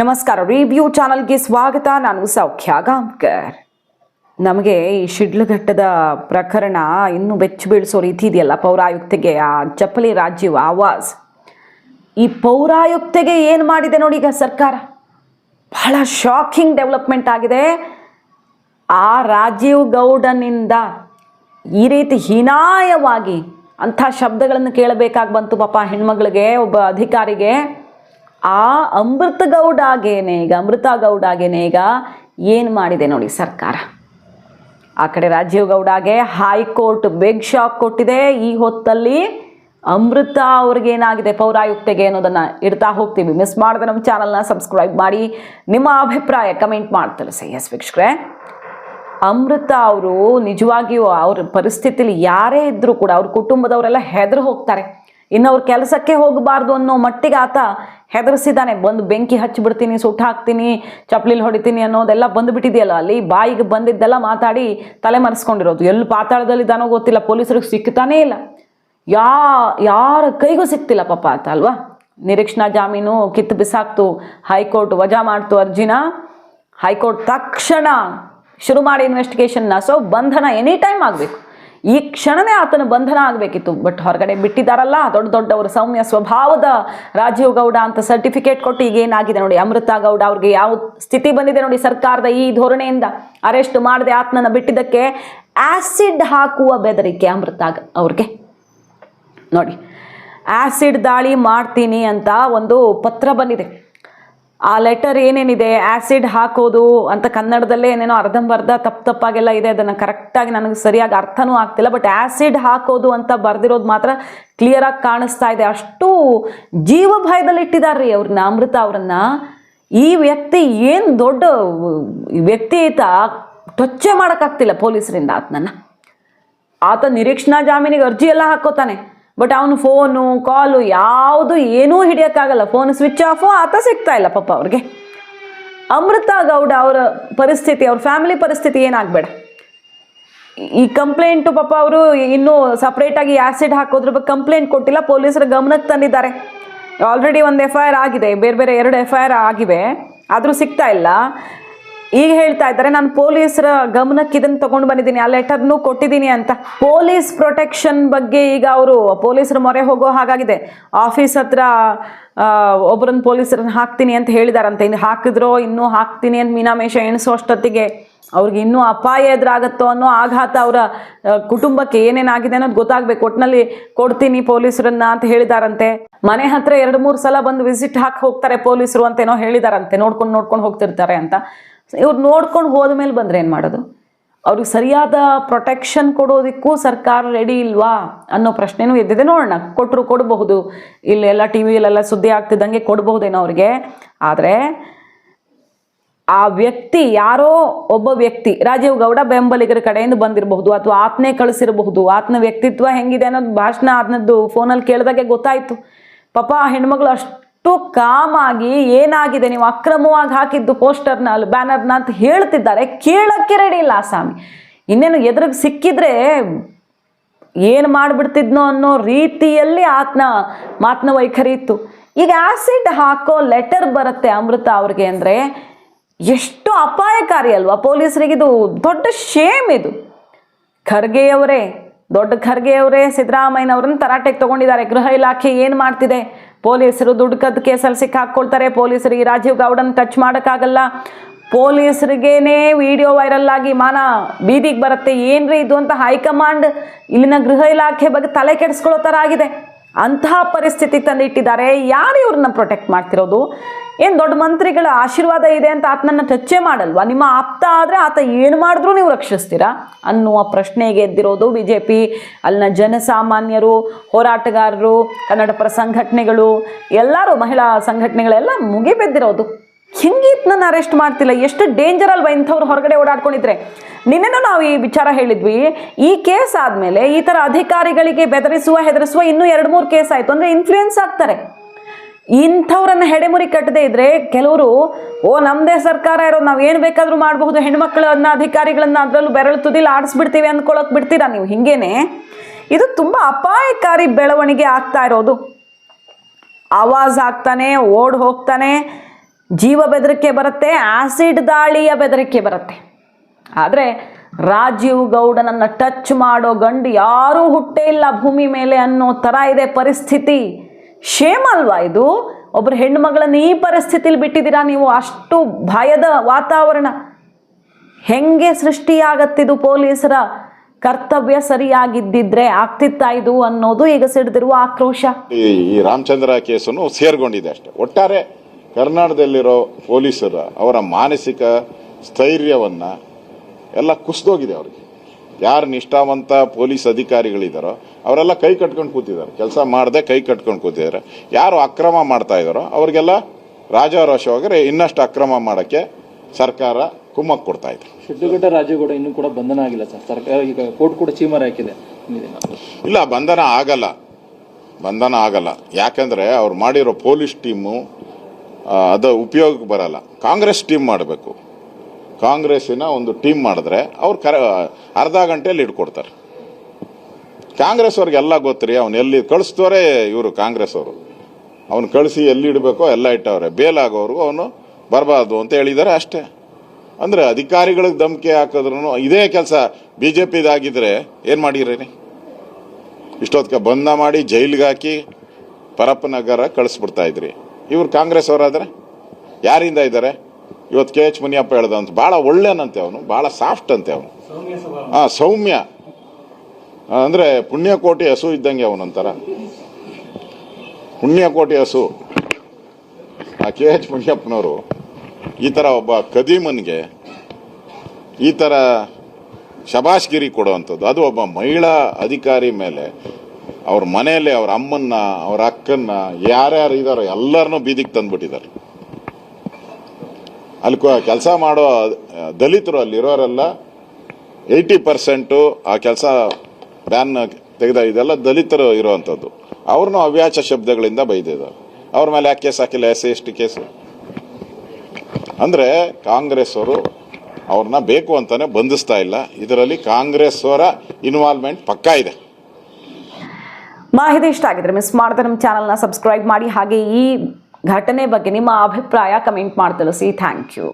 ನಮಸ್ಕಾರ. ರಿವ್ಯೂ ಚಾನಲ್ಗೆ ಸ್ವಾಗತ. ನಾನು ಸೌಖ್ಯ ಗಾಂಬ್ಕರ್. ನಮಗೆ ಈ ಶಿಡ್ಲಘಟ್ಟದ ಪ್ರಕರಣ ಇನ್ನೂ ಬೆಚ್ಚು ಬೀಳಿಸೋ ರೀತಿ ಇದೆಯಲ್ಲ? ಪೌರಾಯುಕ್ತೆಗೆ ಆ ಚಪ್ಪಲಿ ರಾಜೀವ್ ಆವಾಸ್ ಈ ಪೌರಾಯುಕ್ತೆಗೆ ಏನು ಮಾಡಿದೆ ನೋಡಿ ಈಗ ಸರ್ಕಾರ? ಬಹಳ ಶಾಕಿಂಗ್ ಡೆವಲಪ್ಮೆಂಟ್ ಆಗಿದೆ. ಆ ರಾಜೀವ್ ಗೌಡನಿಂದ ಈ ರೀತಿ ಹೀನಾಯವಾಗಿ ಅಂಥ ಶಬ್ದಗಳನ್ನು ಕೇಳಬೇಕಾಗಿ ಬಂತು ಪಾಪ ಹೆಣ್ಮಗಳಿಗೆ, ಒಬ್ಬ ಅಧಿಕಾರಿಗೆ. ಆ ಅಮೃತ ಗೌಡಾಗೇನೆ ಈಗ, ಅಮೃತ ಗೌಡಾಗೇನೆ ಈಗ ಏನು ಮಾಡಿದೆ ನೋಡಿ ಸರ್ಕಾರ. ಆ ಕಡೆ ರಾಜೀವ್ ಗೌಡಾಗೆ ಹೈಕೋರ್ಟ್ ಬೆಗ್ ಶಾಕ್ ಕೊಟ್ಟಿದೆ. ಈ ಹೊತ್ತಲ್ಲಿ ಅಮೃತ ಅವ್ರಿಗೇನಾಗಿದೆ ಪೌರಾಯುಕ್ತೆಗೆ ಅನ್ನೋದನ್ನ ಇಡ್ತಾ ಹೋಗ್ತೀವಿ. ಮಿಸ್ ಮಾಡಿದ್ರೆ ನಮ್ಮ ಚಾನಲ್ನ ಸಬ್ಸ್ಕ್ರೈಬ್ ಮಾಡಿ. ನಿಮ್ಮ ಅಭಿಪ್ರಾಯ ಕಮೆಂಟ್ ಮಾಡಿ ತಿಳಿಸಿ. ಎಸ್ ವೀಕ್ಷಕರೇ, ಅಮೃತ ಅವರು ನಿಜವಾಗಿಯೂ ಅವ್ರ ಪರಿಸ್ಥಿತಿಲಿ ಯಾರೇ ಇದ್ದರೂ ಕೂಡ ಅವ್ರ ಕುಟುಂಬದವರೆಲ್ಲ ಹೆದರು ಹೋಗ್ತಾರೆ. ಇನ್ನು ಅವ್ರ ಕೆಲಸಕ್ಕೆ ಹೋಗಬಾರ್ದು ಅನ್ನೋ ಮಟ್ಟಿಗೆ ಆತ ಹೆದರ್ಸಿದ್ದಾನೆ ಬಂದು ಬೆಂಕಿ ಹಚ್ಚಿಬಿಡ್ತೀನಿ, ಸುಟ್ಟು ಹಾಕ್ತೀನಿ ಚಪ್ಲಿಲಿ ಹೊಡಿತೀನಿ ಅನ್ನೋದೆಲ್ಲ ಬಂದುಬಿಟ್ಟಿದೆಯಲ್ಲ, ಅಲ್ಲಿ ಬಾಯಿಗೆ ಬಂದಿದ್ದೆಲ್ಲ ಮಾತಾಡಿ ತಲೆ ಮರೆಸ್ಕೊಂಡಿರೋದು. ಎಲ್ಲಿ ಪಾತಾಳದಲ್ಲಿದ್ದಾನೋ ಗೊತ್ತಿಲ್ಲ ಪೊಲೀಸರಿಗೆ ಸಿಕ್ತಾನೇ ಇಲ್ಲ. ಯಾ, ಯಾರ ಕೈಗೂ ಸಿಕ್ತಿಲ್ಲ ಪಾಪ ಆತ, ಅಲ್ವಾ? ನಿರೀಕ್ಷಣಾ ಜಾಮೀನು ಕಿತ್ತು ಬಿಸಾಕ್ತು, ಹೈಕೋರ್ಟ್ ವಜಾ ಮಾಡ್ತು ಅರ್ಜಿನ. ಹೈಕೋರ್ಟ್ ತಕ್ಷಣ ಶುರು ಮಾಡಿ ಇನ್ವೆಸ್ಟಿಗೇಷನ್ನ ಸೊ ಬಂಧನ ಎನಿ ಟೈಮ್ ಆಗಬೇಕು. ಈ ಕ್ಷಣವೇ ಆತನ ಬಂಧನ ಆಗಬೇಕಿತ್ತು. ಬಟ್ ಹೊರಗಡೆ ಬಿಟ್ಟಿದ್ದಾರಲ್ಲ, ದೊಡ್ಡ ದೊಡ್ಡವರು ಸೌಮ್ಯ ಸ್ವಭಾವದ ರಾಜೀವ್ ಗೌಡ ಅಂತ ಸರ್ಟಿಫಿಕೇಟ್ ಕೊಟ್ಟು ಈಗ ಏನಾಗಿದೆ ನೋಡಿ, ಅಮೃತ ಗೌಡ ಅವ್ರಿಗೆ ಯಾವ ಸ್ಥಿತಿ ಬಂದಿದೆ ನೋಡಿ ಸರ್ಕಾರದ ಈ ಧೋರಣೆಯಿಂದ. ಅರೆಸ್ಟ್ ಮಾಡದೆ ಆತನನ್ನು ಬಿಟ್ಟಿದ್ದಕ್ಕೆ ಆಸಿಡ್ ಹಾಕುವ ಬೆದರಿಕೆ ಅಮೃತ ಅವ್ರಿಗೆ. ನೋಡಿ ಆ್ಯಸಿಡ್ ದಾಳಿ ಮಾಡ್ತೀನಿ ಅಂತ ಒಂದು ಪತ್ರ ಬಂದಿದೆ. ಆ ಲೆಟರ್ ಏನೇನಿದೆ? ಆ್ಯಸಿಡ್ ಹಾಕೋದು ಅಂತ ಕನ್ನಡದಲ್ಲೇ ಏನೇನೋ ಅರ್ಧಂಬರ್ಧ ತಪ್ಪು ತಪ್ಪಾಗೆಲ್ಲ ಇದೆ. ಅದನ್ನು ಕರೆಕ್ಟಾಗಿ ನನಗೆ ಸರಿಯಾಗಿ ಅರ್ಥನೂ ಆಗ್ತಿಲ್ಲ. ಬಟ್ ಆ್ಯಸಿಡ್ ಹಾಕೋದು ಅಂತ ಬರ್ದಿರೋದು ಮಾತ್ರ ಕ್ಲಿಯರಾಗಿ ಕಾಣಿಸ್ತಾ ಇದೆ. ಅಷ್ಟು ಜೀವ ಇಟ್ಟಿದ್ದಾರೆ ಅವ್ರನ್ನ ಅಮೃತ ಅವ್ರನ್ನ. ಈ ವ್ಯಕ್ತಿ ಏನು ದೊಡ್ಡ ವ್ಯಕ್ತಿ ಈತ ಟೊಚ್ಚೆ ಮಾಡೋಕ್ಕಾಗ್ತಿಲ್ಲ ಪೊಲೀಸರಿಂದ ಆತನನ್ನು ಆತ ನಿರೀಕ್ಷಣಾ ಜಾಮೀನಿಗೆ ಅರ್ಜಿ ಎಲ್ಲ ಹಾಕೋತಾನೆ. ಬಟ್ ಅವನು ಫೋನು ಕಾಲು ಯಾವುದು ಏನೂ ಹಿಡಿಯೋಕ್ಕಾಗಲ್ಲ. ಫೋನ್ ಸ್ವಿಚ್ ಆಫು ಆತ ಸಿಗ್ತಾ ಇಲ್ಲ ಪಾಪ ಅವ್ರಿಗೆ. ಅಮೃತ ಗೌಡ ಅವರ ಪರಿಸ್ಥಿತಿ, ಅವ್ರ ಫ್ಯಾಮಿಲಿ ಪರಿಸ್ಥಿತಿ ಏನಾಗಬೇಡ. ಈ ಕಂಪ್ಲೇಂಟು ಪಾಪ ಅವರು ಇನ್ನೂ ಸಪ್ರೇಟಾಗಿ ಆ್ಯಸಿಡ್ ಹಾಕೋದ್ರ ಬಗ್ಗೆ ಕಂಪ್ಲೇಂಟ್ ಕೊಟ್ಟಿಲ್ಲ ಪೊಲೀಸರ ಗಮನಕ್ಕೆ ತಂದಿದ್ದಾರೆ. ಆಲ್ರೆಡಿ ಒಂದು ಎಫ್ ಆಗಿದೆ, ಬೇರೆ ಬೇರೆ ಎರಡು ಎಫ್ ಆಗಿವೆ. ಆದರೂ ಸಿಗ್ತಾ ಇಲ್ಲ. ಈಗ ಹೇಳ್ತಾ ಇದ್ದಾರೆ, ನಾನು ಪೊಲೀಸರ ಗಮನಕ್ಕೆ ಇದನ್ನು ತಗೊಂಡು ಬಂದಿದ್ದೀನಿ. ಆ ಲೆಟರ್ನು ಕೊಟ್ಟಿದ್ದೀನಿ ಅಂತ. ಪೊಲೀಸ್ ಪ್ರೊಟೆಕ್ಷನ್ ಬಗ್ಗೆ ಈಗ ಅವರು, ಪೊಲೀಸರ ಮೊರೆ ಹೋಗೋ ಹಾಗಾಗಿದೆ. ಆಫೀಸ್ ಹತ್ರ ಒಬ್ಬರನ್ನ ಪೊಲೀಸರನ್ನು ಹಾಕ್ತೀನಿ ಅಂತ ಹೇಳಿದಾರಂತೆ. ಇನ್ನು ಹಾಕಿದ್ರೋ, ಇನ್ನೂ ಹಾಕ್ತೀನಿ ಅಂತ ಮೀನಾಮೇಷ ಎಣಿಸೋ ಅಷ್ಟೊತ್ತಿಗೆ ಅವ್ರಿಗೆ ಇನ್ನೂ ಅಪಾಯ ಎದುರಾಗತ್ತೋ ಅನ್ನೋ ಆಘಾತ ಅವರ ಕುಟುಂಬಕ್ಕೆ ಏನೇನಾಗಿದೆ ಅನ್ನೋದು ಗೊತ್ತಾಗಬೇಕು. ಒಟ್ಟಿನಲ್ಲಿ ಕೊಡ್ತೀನಿ ಪೊಲೀಸರನ್ನ ಅಂತ ಹೇಳಿದಾರಂತೆ. ಮನೆ ಹತ್ರ ಎರಡು ಮೂರು ಸಲ ಬಂದು ವಿಸಿಟ್ ಹಾಕಿ ಹೋಗ್ತಾರೆ ಪೊಲೀಸರು ಅಂತೇನೋ ಹೇಳಿದಾರಂತೆ. ನೋಡ್ಕೊಂಡು ನೋಡ್ಕೊಂಡು ಹೋಗ್ತಿರ್ತಾರೆ ಅಂತ. ಇವ್ರು ನೋಡ್ಕೊಂಡು ಹೋದ ಮೇಲೆ ಬಂದರೆ ಏನು ಮಾಡೋದು? ಅವ್ರಿಗೆ ಸರಿಯಾದ ಪ್ರೊಟೆಕ್ಷನ್ ಕೊಡೋದಕ್ಕೂ ಸರ್ಕಾರ ರೆಡಿ ಇಲ್ವಾ ಅನ್ನೋ ಪ್ರಶ್ನೆನೂ ಎದ್ದಿದೆ. ನೋಡೋಣ ಕೊಟ್ಟರು ಕೊಡಬಹುದು. ಇಲ್ಲೆಲ್ಲ ಟಿ ವಿಯಲ್ಲೆಲ್ಲ ಸುದ್ದಿ ಆಗ್ತಿದ್ದಂಗೆ ಕೊಡಬಹುದೇನೋ ಅವ್ರಿಗೆ. ಆದರೆ ಆ ವ್ಯಕ್ತಿ ಯಾರೋ ಒಬ್ಬ ವ್ಯಕ್ತಿ, ರಾಜೀವ್ ಗೌಡ ಬೆಂಬಲಿಗರ ಕಡೆಯಿಂದ ಬಂದಿರಬಹುದು ಅಥವಾ ಆತನೇ ಕಳಿಸಿರಬಹುದು. ಆತನ ವ್ಯಕ್ತಿತ್ವ ಹೆಂಗಿದೆ ಅನ್ನೋದು ಭಾಷಣ ಆತನದ್ದು ಫೋನಲ್ಲಿ ಕೇಳಿದಾಗೆ ಗೊತ್ತಾಯಿತು. ಪಾಪ ಆ ಹೆಣ್ಮಗಳು ಅಷ್ಟು ಕಾಮಾಗಿ ಏನಾಗಿದೆ? ನೀವು ಅಕ್ರಮವಾಗಿ ಹಾಕಿದ್ದು ಪೋಸ್ಟರ್ನ ಅಲ್ಲಿ ಬ್ಯಾನರ್ನ ಅಂತ ಹೇಳ್ತಿದ್ದಾರೆ. ಕೇಳಕ್ಕೆ ರೆಡಿ ಇಲ್ಲ ಆ ಸ್ವಾಮಿ. ಇನ್ನೇನು ಎದುರಿಗೆ ಸಿಕ್ಕಿದ್ರೆ ಏನು ಮಾಡಿಬಿಡ್ತಿದ್ನೋ ಅನ್ನೋ ರೀತಿಯಲ್ಲಿ ಆತನ ಮಾತನ ವೈಖರಿ ಇತ್ತು. ಈಗ ಆಸಿಡ್ ಹಾಕೋ ಲೆಟರ್ ಬರುತ್ತೆ ಅಮೃತ ಅವ್ರಿಗೆ ಅಂದರೆ ಎಷ್ಟು ಅಪಾಯಕಾರಿ ಅಲ್ವಾ? ಪೊಲೀಸರಿಗೆ ಇದು ದೊಡ್ಡ ಶೇಮ್ ಇದು. ಖರ್ಗೆಯವರೇ ದೊಡ್ಡ ಖರ್ಗೆ ಅವರೇ ಸಿದ್ದರಾಮಯ್ಯನವ್ರನ್ನ ತರಾಟೆಗೆ ತಗೊಂಡಿದ್ದಾರೆ. ಗೃಹ ಇಲಾಖೆ ಏನು ಮಾಡ್ತಿದೆ? ಪೊಲೀಸರು ದುಡ್ಡು ಕದ್ದು ಕೇಸಲ್ಲಿ ಸಿಕ್ಕಾಕ್ಕೊಳ್ತಾರೆ. ಪೊಲೀಸರಿಗೆ ರಾಜೀವ್ ಗೌಡನ್ ಟಚ್ ಮಾಡೋಕ್ಕಾಗಲ್ಲ. ಪೊಲೀಸರಿಗೇನೆ ವಿಡಿಯೋ ವೈರಲ್ ಆಗಿ ಮಾನ ಬೀದಿಗೆ ಬರುತ್ತೆ. ಏನ್ರಿ ಇದು ಅಂತ ಹೈಕಮಾಂಡ್ ಇಲ್ಲಿನ ಗೃಹ ಇಲಾಖೆ ಬಗ್ಗೆ ತಲೆ ಕೆಡಿಸ್ಕೊಳ್ಳೋ ಥರ ಆಗಿದೆ. ಅಂತಹ ಪರಿಸ್ಥಿತಿ ತಂದಿಟ್ಟಿದ್ದಾರೆ. ಯಾರು ಇವ್ರನ್ನ ಪ್ರೊಟೆಕ್ಟ್ ಮಾಡ್ತಿರೋದು? ಏನು ದೊಡ್ಡ ಮಂತ್ರಿಗಳ ಆಶೀರ್ವಾದ ಇದೆ ಅಂತ ಆತನನ್ನು ಟಚ್ಚೇ ಮಾಡಲ್ವಾ? ನಿಮ್ಮ ಆಪ್ತ ಆದರೆ ಆತ ಏನು ಮಾಡಿದ್ರೂ ನೀವು ರಕ್ಷಿಸ್ತೀರಾ? ಅನ್ನುವ ಪ್ರಶ್ನೆಗೆ ಎದ್ದಿರೋದು ಬಿ ಜೆ ಪಿ ಅಲ್ಲಿನ ಜನಸಾಮಾನ್ಯರು, ಹೋರಾಟಗಾರರು, ಕನ್ನಡ ಪರ ಸಂಘಟನೆಗಳು, ಎಲ್ಲರೂ ಮಹಿಳಾ ಸಂಘಟನೆಗಳೆಲ್ಲ ಮುಗಿಬಿದ್ದಿರೋದು. ಹಿಂಗೀತ್ನನ್ನು ಅರೆಸ್ಟ್ ಮಾಡ್ತಿಲ್ಲ? ಎಷ್ಟು ಡೇಂಜರ್ ಅಲ್ವಾ ಇಂಥವ್ರು ಹೊರಗಡೆ ಓಡಾಡ್ಕೊಂಡಿದ್ರೆ? ನಿನ್ನೆನೂ ನಾವು ಈ ವಿಚಾರ ಹೇಳಿದ್ವಿ. ಈ ಕೇಸ್ ಆದಮೇಲೆ ಈ ಥರ ಅಧಿಕಾರಿಗಳಿಗೆ ಬೆದರಿಸುವ, ಹೆದರಿಸುವ ಇನ್ನೂ ಎರಡು ಮೂರು ಕೇಸ್ ಆಯಿತು. ಅಂದರೆ ಇನ್ಫ್ಲೂಯೆನ್ಸ್ ಆಗ್ತಾರೆ. ಇಂಥವ್ರನ್ನ ಹೆಡೆಮುರಿ ಕಟ್ಟದೇ ಇದ್ರೆ ಕೆಲವರು, ಓ ನಮ್ಮದೇ ಸರ್ಕಾರ ಇರೋದು, ನಾವು ಏನು ಬೇಕಾದರೂ ಮಾಡಬಹುದು. ಹೆಣ್ಮಕ್ಳನ್ನ ಅಧಿಕಾರಿಗಳನ್ನ ಅದರಲ್ಲೂ ಬೆರಳು ತುದಿಲಿ ಆಡಿಸ್ಬಿಡ್ತೀವಿ ಅಂದ್ಕೊಳಕ್ ಬಿಡ್ತೀರಾ ನೀವು? ಹಿಂಗೇನೆ. ಇದು ತುಂಬ ಅಪಾಯಕಾರಿ ಬೆಳವಣಿಗೆ ಆಗ್ತಾ ಇರೋದು. ಆವಾಜ್ ಆಗ್ತಾನೆ, ಓಡ್ ಹೋಗ್ತಾನೆ. ಜೀವ ಬೆದರಿಕೆ ಬರುತ್ತೆ, ಆಸಿಡ್ ದಾಳಿಯ ಬೆದರಿಕೆ ಬರುತ್ತೆ. ಆದರೆ ರಾಜೀವ್ ಗೌಡನನ್ನು ಟಚ್ ಮಾಡೋ ಗಂಡು ಯಾರೂ ಹುಟ್ಟೇ ಇಲ್ಲ ಭೂಮಿ ಮೇಲೆ ಅನ್ನೋ ಥರ ಇದೆ ಪರಿಸ್ಥಿತಿ. ಶೇಮ್ ಅಲ್ವಾ ಇದು? ಒಬ್ಬರು ಹೆಣ್ಣುಮಗಳನ್ನ ಈ ಪರಿಸ್ಥಿತಿಲಿ ಬಿಟ್ಟಿದ್ದೀರಾ ನೀವು? ಅಷ್ಟು ಭಯದ ವಾತಾವರಣ. ಹೆಂಗೆ ಸೃಷ್ಟಿಯಾಗತ್ತಿದು ಪೊಲೀಸರ ಕರ್ತವ್ಯ ಸರಿಯಾಗಿದ್ದಿದ್ರೆ ಆಗ್ತಿತ್ತಾ ಇದು ಅನ್ನೋದು ಈಗ ಸಿಡಿದಿರುವ ಆಕ್ರೋಶ. ಈ ರಾಮಚಂದ್ರ ಕೇಸನ್ನು ಸೇರ್ಕೊಂಡಿದೆ ಅಷ್ಟೇ. ಒಟ್ಟಾರೆ ಕರ್ನಾಟಕದಲ್ಲಿರೋ ಪೊಲೀಸರ ಅವರ ಮಾನಸಿಕ ಸ್ಥೈರ್ಯವನ್ನ ಎಲ್ಲ ಕುಸಿದೋಗಿದೆ ಅವ್ರಿಗೆ. ಯಾರು ನಿಷ್ಠಾವಂತ ಪೊಲೀಸ್ ಅಧಿಕಾರಿಗಳಿದಾರೋ ಅವರೆಲ್ಲ ಕೈ ಕಟ್ಕೊಂಡು ಕೂತಿದ್ದಾರೆ. ಕೆಲಸ ಮಾಡದೆ ಕೈ ಕಟ್ಕೊಂಡು ಕೂತಿದ್ದಾರೆ. ಯಾರು ಅಕ್ರಮ ಮಾಡ್ತಾ ಇದ್ದಾರೋ ಅವ್ರಿಗೆಲ್ಲ ರಾಜಾರೋಷವಾಗಿ ಇನ್ನಷ್ಟು ಅಕ್ರಮ ಮಾಡೋಕ್ಕೆ ಸರ್ಕಾರ ಕುಮ್ಮಕ್ ಕೊಡ್ತಾ ಇದೆ. ಶಿಡ್ಲಘಟ್ಟ ರಾಜೇಗೌಡ ಇನ್ನೂ ಕೂಡ ಬಂಧನ ಆಗಿಲ್ಲ ಸರ್. ಸರ್ಕಾರ ಈಗ ಕೋರ್ಟ್ ಕೂಡ ಚೀಮರ ಹಾಕಿದೆ. ಇಲ್ಲ ಬಂಧನ ಆಗಲ್ಲ. ಬಂಧನ ಆಗಲ್ಲ. ಯಾಕಂದ್ರೆ ಅವ್ರು ಮಾಡಿರೋ ಪೊಲೀಸ್ ಟೀಮು ಅದು ಉಪಯೋಗಕ್ಕೆ ಬರಲ್ಲ. ಕಾಂಗ್ರೆಸ್ ಟೀಮ್ ಮಾಡಬೇಕು. ಕಾಂಗ್ರೆಸ್ಸಿನ ಒಂದು ಟೀಮ್ ಮಾಡಿದ್ರೆ ಅವ್ರು ಕರ, ಅರ್ಧ ಗಂಟೆಯಲ್ಲಿ ಇಟ್ಕೊಡ್ತಾರೆ ಕಾಂಗ್ರೆಸ್ ಅವ್ರಿಗೆಲ್ಲ ಗೊತ್ತ್ರಿ, ಅವ್ನು ಎಲ್ಲಿ ಕಳಿಸ್ತೋರೆ ಇವರು ಕಾಂಗ್ರೆಸ್ ಅವರು ಅವ್ನು ಕಳಿಸಿ ಎಲ್ಲಿ ಇಡಬೇಕೋ ಎಲ್ಲ ಇಟ್ಟವ್ರೆ. ಬೇಲಾಗೋರ್ಗು ಅವನು ಬರಬಾರ್ದು ಅಂತ ಹೇಳಿದ್ದಾರೆ ಅಷ್ಟೇ. ಅಂದರೆ ಅಧಿಕಾರಿಗಳಿಗೆ ಧಮಕಿ ಹಾಕಿದ್ರು ಇದೇ ಕೆಲಸ ಬಿ ಜೆ ಪಿದಾಗಿದ್ದರೆ ಏನು ಮಾಡಿರೇನಿ? ಇಷ್ಟೊತ್ತಿಗೆ ಬಂದ ಮಾಡಿ ಜೈಲಿಗೆ ಹಾಕಿ ಪರಪ್ಪನಗರ ಕಳಿಸ್ಬಿಡ್ತಾ ಇದ್ರಿ. ಇವ್ರು ಕಾಂಗ್ರೆಸ್ ಅವರಾದರೆ? ಯಾರಿಂದ ಇದ್ದಾರೆ? ಇವತ್ತು ಕೆ ಎಚ್ ಮುನಿಯಪ್ಪ ಹೇಳ್ದಂತ ಭಾಳ ಒಳ್ಳೆಯನಂತೆ ಅವನು ಭಾಳ ಸಾಫ್ಟ್ ಅಂತೆ ಅವನು. ಹಾಂ ಸೌಮ್ಯ. ಅಂದರೆ ಪುಣ್ಯಕೋಟಿ ಹಸು ಇದ್ದಂಗೆ ಅವನಂತಾರ ಪುಣ್ಯಕೋಟಿ ಹಸು. ಆ ಕೆ ಎಚ್ ಮುನಿಯಪ್ಪನವರು ಈ ಥರ ಒಬ್ಬ ಕದೀಮನ್ಗೆ ಈ ಥರ ಶಬಾಷ್ಗಿರಿ ಕೊಡುವಂಥದ್ದು. ಅದು ಒಬ್ಬ ಮಹಿಳಾ ಅಧಿಕಾರಿ ಮೇಲೆ ಅವ್ರ ಮನೆಯಲ್ಲಿ ಅವ್ರ ಅಮ್ಮನ್ನ, ಅವ್ರ ಅಕ್ಕನ್ನ, ಯಾರ್ಯಾರು ಇದಾರೋ ಎಲ್ಲರನ್ನೂ ಬೀದಿಗೆ ತಂದ್ಬಿಟ್ಟಿದ್ದಾರೆ. ಅಲ್ಲಿ ಕೆಲಸ ಮಾಡೋ ದಲಿತರು ಅಲ್ಲಿರೋರೆಲ್ಲ ಏಯ್ಟಿ ಪರ್ಸೆಂಟು ಆ ಕೆಲಸ ಬ್ಯಾನ್ ತೆಗೆದ ಇದೆಲ್ಲ ದಲಿತರು ಇರುವಂಥದ್ದು. ಅವ್ರನ್ನೂ ಅವ್ಯಾಚ ಶಬ್ದಗಳಿಂದ ಬೈದಿದ್ದಾರೆ. ಅವ್ರ ಮೇಲೆ ಯಾಕೆ ಕೇಸ್ ಹಾಕಿಲ್ಲ? S S T case. ಅಂದರೆ ಕಾಂಗ್ರೆಸ್ ಅವರು ಅವ್ರನ್ನ ಬೇಕು ಅಂತಾನೆ ಬಂಧಿಸ್ತಾ ಇಲ್ಲ. ಇದರಲ್ಲಿ ಕಾಂಗ್ರೆಸ್ ಅವರ ಇನ್ವಾಲ್ವ್ಮೆಂಟ್ ಪಕ್ಕಾ ಇದೆ. ಮಾಹಿತಿ ಇಷ್ಟ ಆಗಿದ್ರೆ ಮಿಸ್ ಮಾಡದೆ ನಮ್ಮ ಚಾನಲ್ನ ಸಬ್ಸ್ಕ್ರೈಬ್ ಮಾಡಿ. ಹಾಗೆ ಈ ಘಟನೆ ಬಗ್ಗೆ ನಿಮ್ಮ ಅಭಿಪ್ರಾಯ ಕಮೆಂಟ್ ಮಾಡಿ ತಿಳಿಸಿ ಥ್ಯಾಂಕ್ ಯು